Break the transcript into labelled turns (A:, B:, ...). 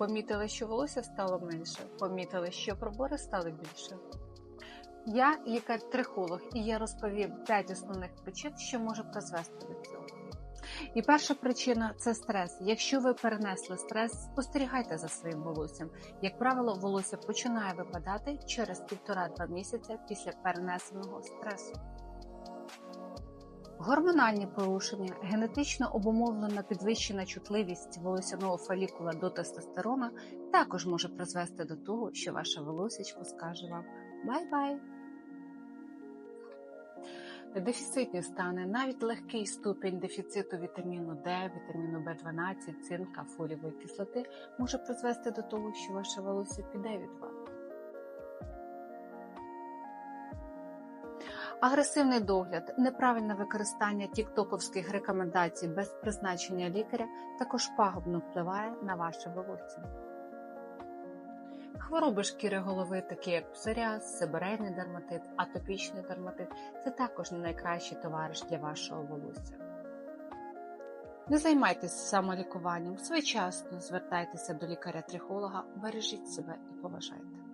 A: Помітили, що волосся стало менше, помітили, що пробори стали більше. Я лікар-трихолог, і я розповім 5 основних причин, що може призвести до цього. І перша причина це стрес. Якщо ви перенесли стрес, спостерігайте за своїм волоссям. Як правило, волосся починає випадати через півтора-два місяця після перенесеного стресу. Гормональні порушення, генетично обумовлена підвищена чутливість волосяного фолікула до тестостерона також може призвести до того, що ваше волосечко скаже вам бай-бай. Дефіцитні стани, навіть легкий ступінь дефіциту вітаміну Д, вітаміну В12, цинка, фолієвої кислоти може призвести до того, що ваше волосся піде від вас. Агресивний догляд, неправильне використання тіктоковських рекомендацій без призначення лікаря також пагубно впливає на ваше волосся. Хвороби шкіри голови, такі як псоріаз, сибирейний дерматит, атопічний дерматит це також не найкращий товариш для вашого волосся. Не займайтеся самолікуванням, своєчасно звертайтеся до лікаря-трихолога, бережіть себе і поважайте.